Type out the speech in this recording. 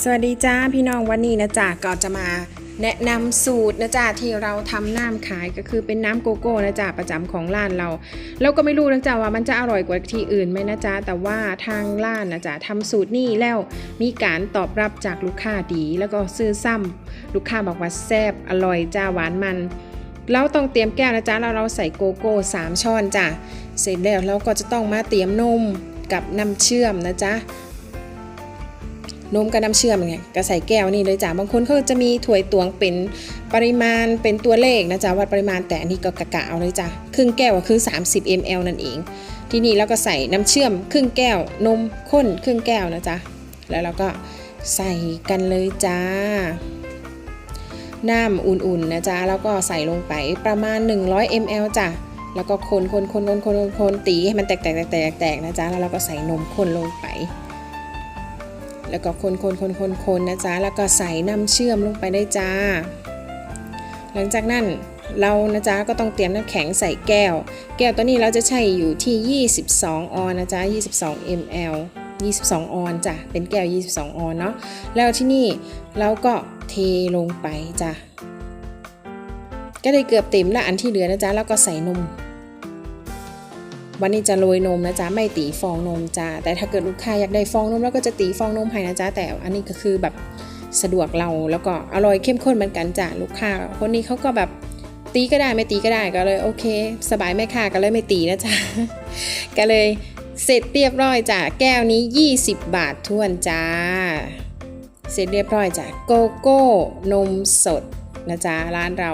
สวัสดีจ้าพี่น้องวันนี้นะจ๊ะก็จะมาแนะนำสูตรนะจ๊ะที่เราทำน้ำขายก็คือเป็นน้ำโกโก้นะจ๊ะประจำของร้านเราเราก็ไม่รู้นะจ๊ะว่ามันจะอร่อยกว่าที่อื่นไหมนะจ๊ะแต่ว่าทางร้านนะจ๊ะทำสูตรนี้แล้วมีการตอบรับจากลูกค้าดี แล้วก็ซื้อซ้ำลูกค้าบอกว่าแซ่บอร่อยจ้าหวานมันเราต้องเตรียมแก้วนะจ๊ะแล้วเราใส่โกโก้สามช้อนจ้ะเสร็จแล้วเราก็จะต้องมาเตรียมนมกับน้ำเชื่อมนะจ๊ะ นมกับน้ำเชื่อมไงก็ใส่แก้วนี่เลยจ้ะบางคนเขาจะมีถ้วยตวงเป็นปริมาณเป็นตัวเลขนะจ๊ะวัดปริมาณแต่อันนี้ก็กะกะเอาเลยจ้ะครึ่งแก้วก็คือ 30 ml นั่นเอง ที่นี่เราก็ใส่น้ำเชื่อม ครึ่งแก้ว นมข้นครึ่งแก้วนะจ๊ะแล้วเราก็ใส่กันเลยจ้าน้ำอุ่นๆนะจ๊ะแล้วก็ใส่ลงไปประมาณ 100 ml จ้ะแล้วก็คนคนคนคนคนคนตีให้มันแตกแตกแตกแตกแตกนะจ๊ะแล้วเราก็ใส่นมข้นลงไป แล้วก็คนคนคนคนคนนะจ๊ะแล้วก็ใส่น้ำเชื่อมลงไปได้จ้า หลังจากนั้นเรานะจ๊ะก็ต้องเตรียมน้ำแข็งใส่แก้ว แก้วตัวนี้เราจะใช้อยู่ที่ 22 ออนนะจ๊ะ22 ml 22 ออนจ้ะเป็นแก้ว 22 ออนเนาะแล้วที่นี่เราก็เทลงไปจ้ะก็ได้เกือบเต็มละอันที่เหลือนะจ๊ะแล้วก็ใส่นม วันนี้จะโรยนมนะจ๊ะไม่ตีฟองนมจ้าแต่ถ้าเกิดลูกค้าอยากได้ฟองนมแล้วก็จะตีฟองนมให้นะจ๊ะแต่อันนี้ก็คือแบบสะดวกเราแล้วก็อร่อยเข้มข้นเหมือนกันจ้ะลูกค้า คนนี้เขาก็แบบตีก็ได้ไม่ตีก็ได้ก็เลยโอเค สบายไม่ค่ะก็เลยไม่ตีนะจ๊ะก็เลยเสร็จเรียบร้อยจ้ะแก้วนี้ 20 บาททวนจ้า เสร็จเรียบร้อยจ้ะโกโก้นมสดนะจ๊ะร้านเรา